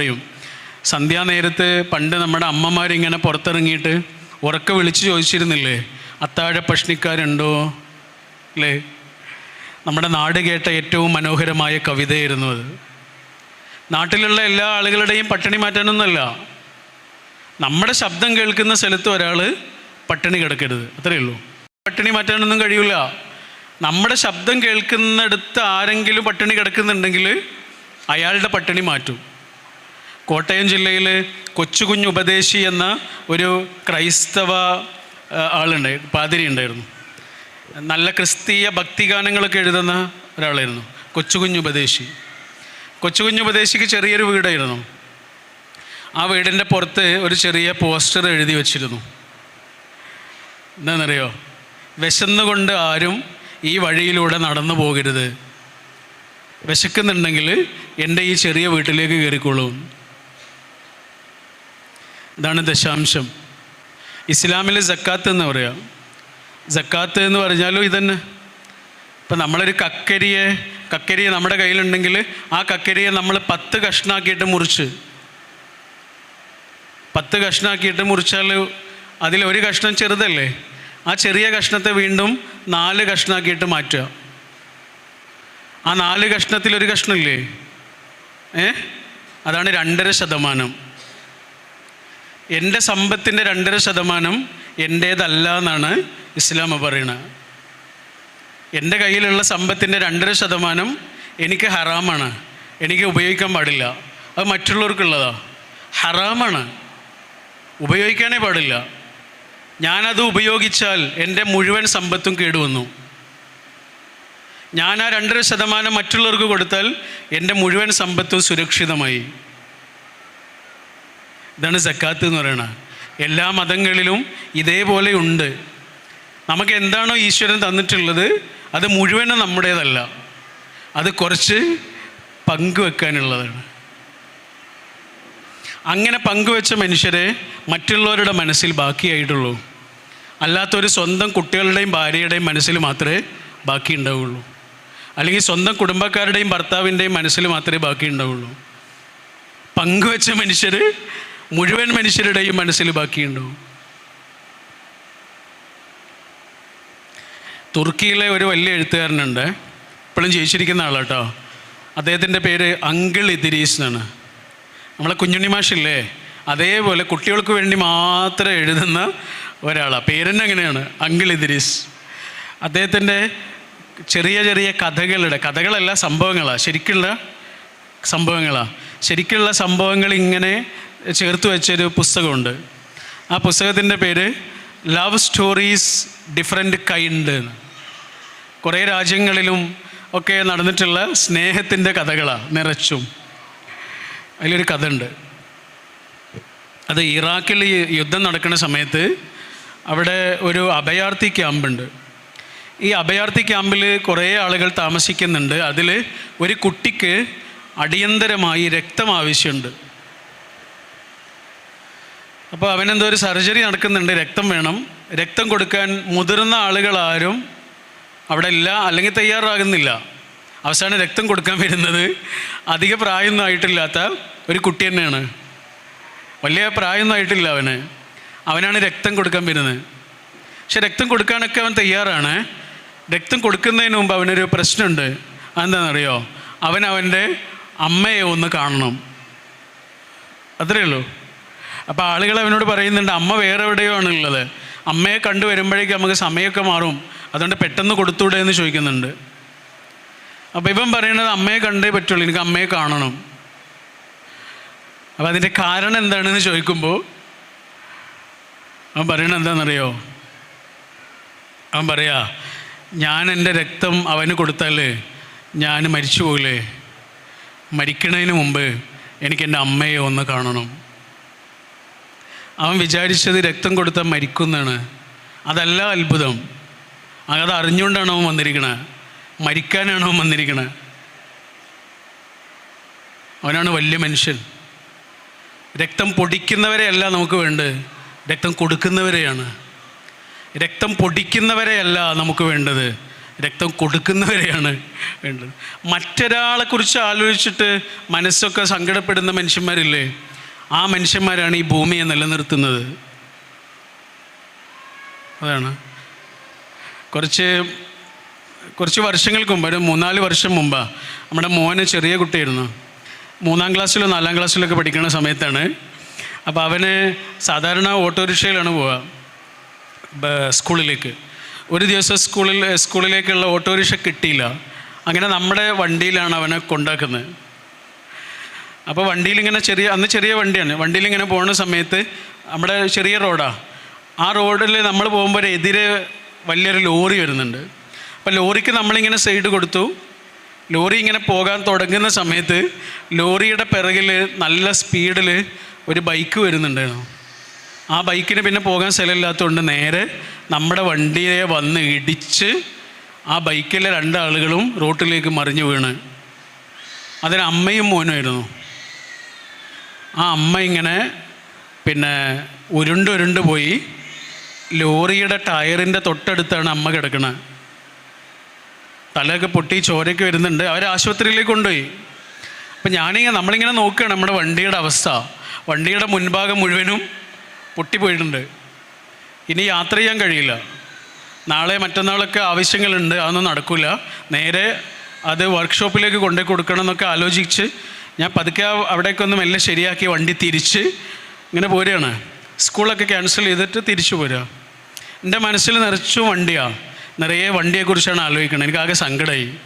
പറയും സന്ധ്യാനേരത്ത് പണ്ട് നമ്മുടെ അമ്മമാരിങ്ങനെ പുറത്തിറങ്ങിയിട്ട് ഉറക്ക വിളിച്ചു ചോദിച്ചിരുന്നില്ലേ അത്താഴ പഷ്ണിക്കാരുണ്ടോ? അല്ലേ നമ്മുടെ നാട് കേട്ട ഏറ്റവും മനോഹരമായ കവിതയായിരുന്നു അത്. നാട്ടിലുള്ള എല്ലാ ആളുകളുടെയും പട്ടിണി മാറ്റാനൊന്നുമല്ല. നമ്മുടെ ശബ്ദം കേൾക്കുന്ന സ്ഥലത്ത് ഒരാൾ പട്ടിണി കിടക്കരുത് അത്രയേ ഉള്ളൂ. പട്ടിണി മാറ്റാനൊന്നും കഴിയില്ല നമ്മുടെ ശബ്ദം കേൾക്കുന്നിടത്ത് ആരെങ്കിലും പട്ടിണി കിടക്കുന്നുണ്ടെങ്കിൽ അയാളുടെ പട്ടിണി മാറ്റും. കോട്ടയം ജില്ലയിൽ കൊച്ചുകുഞ്ഞു ഉപദേശി എന്ന ഒരു ക്രൈസ്തവ ആളുണ്ട് പാതിരി ഉണ്ടായിരുന്നു. നല്ല ക്രിസ്തീയ ഭക്തിഗാനങ്ങളൊക്കെ എഴുതുന്ന ഒരാളായിരുന്നു കൊച്ചുകുഞ്ഞു ഉപദേശി. കൊച്ചുകുഞ്ഞു ഉപദേശിക്ക് ചെറിയൊരു വീടായിരുന്നു. ആ വീടിന്റെ പുറത്ത് ഒരു ചെറിയ പോസ്റ്റർ എഴുതി വച്ചിരുന്നു. എന്താണെന്നറിയോ? വിശന്നുകൊണ്ട് ആരും ഈ വഴിയിലൂടെ നടന്നു പോകരുത്. വിശക്കുന്നുണ്ടെങ്കിൽ എന്റെ ഈ ചെറിയ വീട്ടിലേക്ക് കയറിക്കോളൂ. ഇതാണ് ദശാംശം. ഇസ്ലാമിൽ ജക്കാത്ത് എന്ന് പറയാം. ജക്കാത്ത് എന്ന് പറഞ്ഞാലും ഇതന്നെ. ഇപ്പം നമ്മളൊരു കക്കരിയെ കക്കരിയെ നമ്മുടെ കയ്യിലുണ്ടെങ്കിൽ ആ കക്കരിയെ നമ്മൾ പത്ത് കഷ്ണാക്കിയിട്ട് മുറിച്ച്. പത്ത് കഷ്ണാക്കിയിട്ട് മുറിച്ചാൽ അതിലൊരു കഷ്ണം ചെറുതല്ലേ? ആ ചെറിയ കഷ്ണത്തെ വീണ്ടും നാല് കഷ്ണാക്കിയിട്ട് മാറ്റുക. ആ നാല് കഷ്ണത്തിൽ ഒരു കഷ്ണമില്ലേ? ഏ? അതാണ് രണ്ടര ശതമാനം. എന്റെ സമ്പത്തിന്റെ രണ്ടര ശതമാനം എന്റേതല്ല എന്നാണ് ഇസ്ലാം പറയുന്നത് എന്റെ കയ്യിലുള്ള സമ്പത്തിന്റെ രണ്ടര ശതമാനം എനിക്ക് ഹറാമാണ്. എനിക്ക് ഉപയോഗിക്കാൻ പാടില്ല. അത് മറ്റുള്ളവർക്കുള്ളതാ. ഹറാമാണ്. ഉപയോഗിക്കാനേ പാടില്ല. ഞാനത് ഉപയോഗിച്ചാൽ എന്റെ മുഴുവൻ സമ്പത്തും കേടുവന്നു. ഞാൻ ആ രണ്ടര ശതമാനം മറ്റുള്ളവർക്ക് കൊടുത്താൽ എന്റെ മുഴുവൻ സമ്പത്തും സുരക്ഷിതമായി. ഇതാണ് സക്കാത്ത് എന്ന് പറയുന്നത് എല്ലാ മതങ്ങളിലും ഇതേപോലെ ഉണ്ട് നമുക്ക് എന്താണോ ഈശ്വരൻ തന്നിട്ടുള്ളത് അത് മുഴുവനും നമ്മുടേതല്ല. അത് കുറച്ച് പങ്കുവെക്കാനുള്ളതാണ് അങ്ങനെ പങ്കുവെച്ച മനുഷ്യരെ മറ്റുള്ളവരുടെ മനസ്സിൽ ബാക്കിയായിട്ടുള്ളൂ. അല്ലാത്തൊരു സ്വന്തം കുട്ടികളുടെയും ഭാര്യയുടെയും മനസ്സിൽ മാത്രമേ ബാക്കി ഉണ്ടാവുള്ളൂ. അല്ലെങ്കിൽ സ്വന്തം കുടുംബക്കാരുടെയും ഭർത്താവിന്റെയും മനസ്സിൽ മാത്രമേ ബാക്കി ഉണ്ടാവുള്ളൂ. പങ്കുവെച്ച മനുഷ്യർ മുഴുവൻ മനുഷ്യരുടെയും മനസ്സിൽ ബാക്കിയുണ്ടോ? തുർക്കിയിലെ ഒരു വലിയ എഴുത്തുകാരനുണ്ട്. ഇപ്പോഴും ജയിച്ചിരിക്കുന്ന ആളാട്ടോ. അദ്ദേഹത്തിന്റെ പേര് അങ്കിൾ ഇദിരീസ് എന്നാണ്. നമ്മളെ കുഞ്ഞുണ്ണി മാഷില്ലേ? അതേപോലെ കുട്ടികൾക്ക് വേണ്ടി മാത്രം എഴുതുന്ന ഒരാളാണ് പേരെന്നെ അങ്ങനെയാണ് അങ്കിൾ ഇദിരീസ്. അദ്ദേഹത്തിന്റെ ചെറിയ ചെറിയ കഥകളുടെ കഥകളല്ല സംഭവങ്ങളാണ് ശരിക്കുള്ള സംഭവങ്ങളാണ് ശരിക്കുള്ള സംഭവങ്ങൾ ഇങ്ങനെ ചേർത്ത് വെച്ചൊരു പുസ്തകമുണ്ട്. ആ പുസ്തകത്തിന്റെ പേര് ലവ് സ്റ്റോറീസ് ഡിഫറെന്റ് കൈൻഡ് എന്ന്. കുറേ രാജ്യങ്ങളിലും ഒക്കെ നടന്നിട്ടുള്ള സ്നേഹത്തിന്റെ കഥകളാണ് നിറച്ചും. അതിലൊരു കഥ ഉണ്ട് അത് ഇറാഖിൽ യുദ്ധം നടക്കുന്ന സമയത്ത് അവിടെ ഒരു അഭയാർത്ഥി ക്യാമ്പുണ്ട്. ഈ അഭയാർത്ഥി ക്യാമ്പിൽ കുറേ ആളുകൾ താമസിക്കുന്നുണ്ട്. അതിൽ ഒരു കുട്ടിക്ക് അടിയന്തരമായി രക്തം ആവശ്യമുണ്ട്. അപ്പോൾ അവനെന്തോ ഒരു സർജറി നടക്കുന്നുണ്ട് രക്തം വേണം. രക്തം കൊടുക്കാൻ മുതിർന്ന ആളുകളാരും അവിടെ ഇല്ല അല്ലെങ്കിൽ തയ്യാറാകുന്നില്ല. അവസാനം രക്തം കൊടുക്കാൻ വരുന്നത് അധിക പ്രായമൊന്നും ആയിട്ടില്ലാത്ത ഒരു കുട്ടി തന്നെയാണ്. വലിയ പ്രായമൊന്നും ആയിട്ടില്ല അവന്. അവനാണ് രക്തം കൊടുക്കാൻ വരുന്നത്. പക്ഷെ രക്തം കൊടുക്കാനൊക്കെ അവൻ തയ്യാറാണ്. രക്തം കൊടുക്കുന്നതിന് മുമ്പ് അവനൊരു പ്രശ്നമുണ്ട്. അതെന്താണെന്നറിയോ? അവൻ അവന്റെ അമ്മയെ ഒന്ന് കാണണം. അത്രയേ ഉള്ളൂ. അപ്പോൾ ആളുകൾ അവനോട് പറയുന്നുണ്ട് അമ്മ വേറെ എവിടെയോ ആണുള്ളത്. അമ്മയെ കണ്ടു വരുമ്പോഴേക്കും നമുക്ക് സമയമൊക്കെ മാറും. അതുകൊണ്ട് പെട്ടെന്ന് കൊടുത്തൂടെ എന്ന് ചോദിക്കുന്നുണ്ട്. അപ്പോൾ ഇവൻ പറയുന്നത് അമ്മയെ കണ്ടേ പറ്റുള്ളൂ എനിക്ക് അമ്മയെ കാണണം. അപ്പോൾ അതിന്റെ കാരണം എന്താണെന്ന് ചോദിക്കുമ്പോൾ അവൻ പറയണത് എന്താണെന്നറിയോ? അവൻ പറയാ ഞാൻ എന്റെ രക്തം അവന് കൊടുത്താൽ ഞാൻ മരിച്ചു പോകില്ലേ മരിക്കണതിന് മുമ്പ് എനിക്ക് എന്റെ അമ്മയെ ഒന്ന് കാണണം. അവൻ വിചാരിച്ചത് രക്തം കൊടുത്താൽ മരിക്കുന്നാണ്. അതല്ല അത്ഭുതം. അത് അറിഞ്ഞുകൊണ്ടാണ് അവൻ വന്നിരിക്കണത് മരിക്കാനാണ് അവൻ വന്നിരിക്കണത് അവനാണ് വലിയ മനുഷ്യൻ. രക്തം പൊടിക്കുന്നവരെയല്ല നമുക്ക് വേണ്ടത്. രക്തം കൊടുക്കുന്നവരെയാണ്. രക്തം പൊടിക്കുന്നവരെയല്ല നമുക്ക് വേണ്ടത്. രക്തം കൊടുക്കുന്നവരെയാണ് വേണ്ടത്. മറ്റൊരാളെക്കുറിച്ച് ആലോചിച്ചിട്ട് മനസ്സൊക്കെ സങ്കടപ്പെടുന്ന മനുഷ്യന്മാരില്ലേ? ആ മനുഷ്യന്മാരാണ് ഈ ഭൂമിയെ നിലനിർത്തുന്നത്. അതാണ്. കുറച്ച് കുറച്ച് വർഷങ്ങൾക്ക് മുമ്പ് ഒരു മൂന്നാൽ വർഷം മുമ്പ് നമ്മുടെ മോന് ചെറിയ കുട്ടിയായിരുന്നു. മൂന്നാം ക്ലാസ്സിലോ നാലാം ക്ലാസ്സിലൊക്കെ പഠിക്കുന്ന സമയത്താണ്. അപ്പോൾ അവന് സാധാരണ ഓട്ടോറിക്ഷയിലാണ് പോവുക സ്കൂളിലേക്ക്. ഒരു ദിവസം സ്കൂളിൽ സ്കൂളിലേക്കുള്ള ഓട്ടോറിക്ഷ കിട്ടിയില്ല. അങ്ങനെ നമ്മുടെ വണ്ടിയിലാണ് അവനെ കൊണ്ടാക്കുന്നത്. അപ്പോൾ വണ്ടിയിൽ ഇങ്ങനെ ചെറിയ അന്ന് ചെറിയ വണ്ടിയാണ്. വണ്ടിയിൽ ഇങ്ങനെ പോകുന്ന സമയത്ത് നമ്മുടെ ചെറിയ റോഡാണ് ആ റോഡിൽ നമ്മൾ പോകുമ്പോൾ എതിരെ വലിയൊരു ലോറി വരുന്നുണ്ട്. അപ്പോൾ ലോറിക്ക് നമ്മളിങ്ങനെ സൈഡ് കൊടുത്തു. ലോറി ഇങ്ങനെ പോകാൻ തുടങ്ങുന്ന സമയത്ത് ലോറിയുടെ പിറകിൽ നല്ല സ്പീഡിൽ ഒരു ബൈക്ക് വരുന്നുണ്ടായിരുന്നു. ആ ബൈക്കിന് പിന്നെ പോകാൻ സ്ഥലമില്ലാത്തതുകൊണ്ട് നേരെ നമ്മുടെ വണ്ടിയെ വന്ന് ഇടിച്ച് ആ ബൈക്കിലെ രണ്ടാളുകളും റോട്ടിലേക്ക് മറിഞ്ഞു വീണ്. അതിന് അമ്മയും മോനുമായിരുന്നു ആ അമ്മ ഇങ്ങനെ പിന്നെ ഉരുണ്ട് ഉരുണ്ട് പോയി ലോറിയുടെ ടയറിന്റെ തൊട്ടടുത്താണ് അമ്മ കിടക്കുന്നത് തലയൊക്കെ പൊട്ടി ചോരയൊക്കെ വരുന്നുണ്ട്. അവർ ആശുപത്രിയിലേക്ക് കൊണ്ടുപോയി. അപ്പം ഞാനിങ്ങനെ നമ്മളിങ്ങനെ നോക്കുകയാണ് നമ്മുടെ വണ്ടിയുടെ അവസ്ഥ. വണ്ടിയുടെ മുൻഭാഗം മുഴുവനും പൊട്ടിപ്പോയിട്ടുണ്ട് ഇനി യാത്ര ചെയ്യാൻ കഴിയില്ല. നാളെ മറ്റന്നാളൊക്കെ ആവശ്യങ്ങളുണ്ട്. അതൊന്നും നടക്കില്ല നേരെ അത് വർക്ക്ഷോപ്പിലേക്ക് കൊണ്ടുപോയി കൊടുക്കണം എന്നൊക്കെ ആലോചിച്ച് ഞാൻ പതുക്കെ അവിടേക്കൊന്ന് മെല്ലെ ശരിയാക്കി വണ്ടി തിരിച്ച് ഇങ്ങനെ പോരുകയാണ്. സ്കൂളൊക്കെ ക്യാൻസൽ ചെയ്തിട്ട് തിരിച്ചു പോരുക. എന്റെ മനസ്സിൽ നിറച്ചു വണ്ടിയാണ് നിറയെ വണ്ടിയെക്കുറിച്ചാണ് ആലോചിക്കുന്നത് എനിക്കാകെ സങ്കടമായി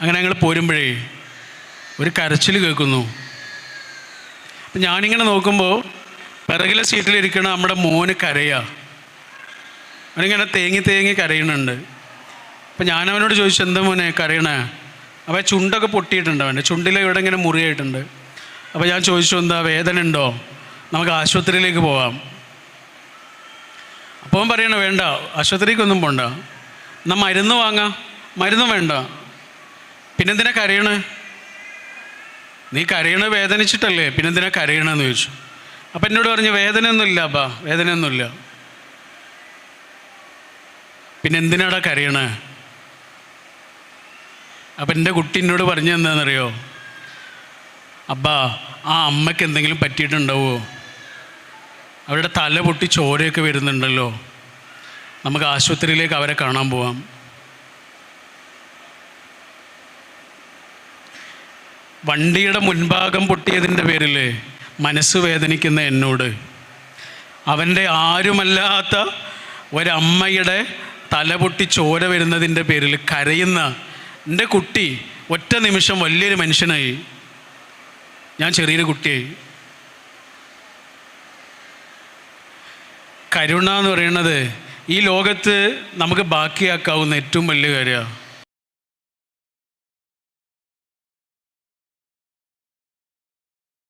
അങ്ങനെ ഞങ്ങൾ പോരുമ്പോഴേ ഒരു കരച്ചിൽ കേൾക്കുന്നു. അപ്പം ഞാനിങ്ങനെ നോക്കുമ്പോൾ പിറകിലെ സീറ്റിലിരിക്കണ നമ്മുടെ മോന് കരയാ. അവനിങ്ങനെ തേങ്ങി തേങ്ങി കരയണുണ്ട് അപ്പം ഞാനവനോട് ചോദിച്ചു എന്താ മോനെ കരയണേ? അപ്പോൾ ചുണ്ടൊക്കെ പൊട്ടിയിട്ടുണ്ട് അവന്റെ ചുണ്ടിൽ ഇവിടെ ഇങ്ങനെ മുറിയായിട്ടുണ്ട്. അപ്പോൾ ഞാൻ ചോദിച്ചു എന്താ വേദന ഉണ്ടോ? നമുക്ക് ആശുപത്രിയിലേക്ക് പോവാം. അപ്പോൾ പറയണ വേണ്ട ആശുപത്രിക്കൊന്നും പോണ്ട. എന്നാൽ മരുന്ന് വാങ്ങാം. മരുന്നും വേണ്ട. പിന്നെന്തിനാ കരയണേ? നീ കരയണ വേദനിച്ചിട്ടല്ലേ? പിന്നെന്തിനാ കരയണമെന്ന് ചോദിച്ചു. അപ്പം എന്നോട് പറഞ്ഞു വേദനയൊന്നുമില്ല അപ്പാ വേദനയൊന്നുമില്ല. പിന്നെന്തിനാടാ കരയണേ? അപ്പം എന്റെ കുട്ടി എന്നോട് പറഞ്ഞു എന്താണെന്നറിയോ അബ്ബാ ആ അമ്മയ്ക്ക് എന്തെങ്കിലും പറ്റിയിട്ടുണ്ടാവുമോ അവരുടെ തല പൊട്ടി ചോരയൊക്കെ വരുന്നുണ്ടല്ലോ. നമുക്ക് ആശുപത്രിയിലേക്ക് അവരെ കാണാൻ പോവാം. വണ്ടിയുടെ മുൻഭാഗം പൊട്ടിയതിന്റെ പേരിൽ മനസ്സ് വേദനിക്കുന്ന എന്നോട് അവന്റെ ആരുമല്ലാത്ത ഒരമ്മയുടെ തല പൊട്ടി ചോര വരുന്നതിന്റെ പേരിൽ കരയുന്ന എന്റെ കുട്ടി ഒറ്റ നിമിഷം വലിയൊരു മനുഷ്യനായി. ഞാൻ ചെറിയൊരു കുട്ടിയായി. കരുണ എന്ന് പറയുന്നത് ഈ ലോകത്ത് നമുക്ക് ബാക്കിയാക്കാവുന്ന ഏറ്റവും വലിയ കാര്യമാണ്.